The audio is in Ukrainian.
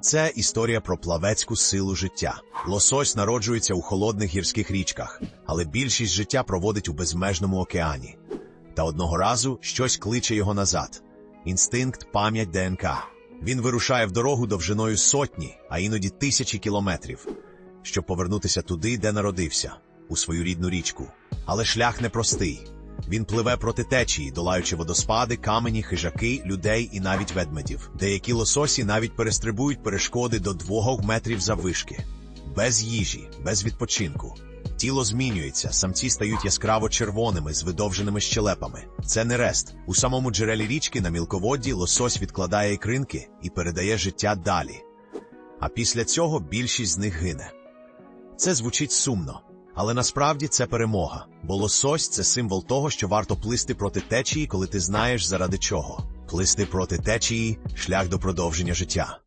Це історія про плавецьку силу життя. Лосось народжується у холодних гірських річках, але більшість життя проводить у безмежному океані. Та одного разу щось кличе його назад. Інстинкт, пам'ять ДНК. Він вирушає в дорогу довжиною сотні, а іноді тисячі кілометрів, щоб повернутися туди, де народився, у свою рідну річку. Але шлях непростий. Він пливе проти течії, долаючи водоспади, камені, хижаки, людей і навіть ведмедів. Деякі лососі навіть перестрибують перешкоди до двох метрів заввишки. Без їжі, без відпочинку. Тіло змінюється, самці стають яскраво червоними з видовженими щелепами. Це не рест. У самому джерелі річки на мілководді лосось відкладає ікринки і передає життя далі. А після цього більшість з них гине. Це звучить сумно, але насправді це перемога, бо лосось це символ того, що варто плисти проти течії, коли ти знаєш заради чого. Плисти проти течії шлях до продовження життя.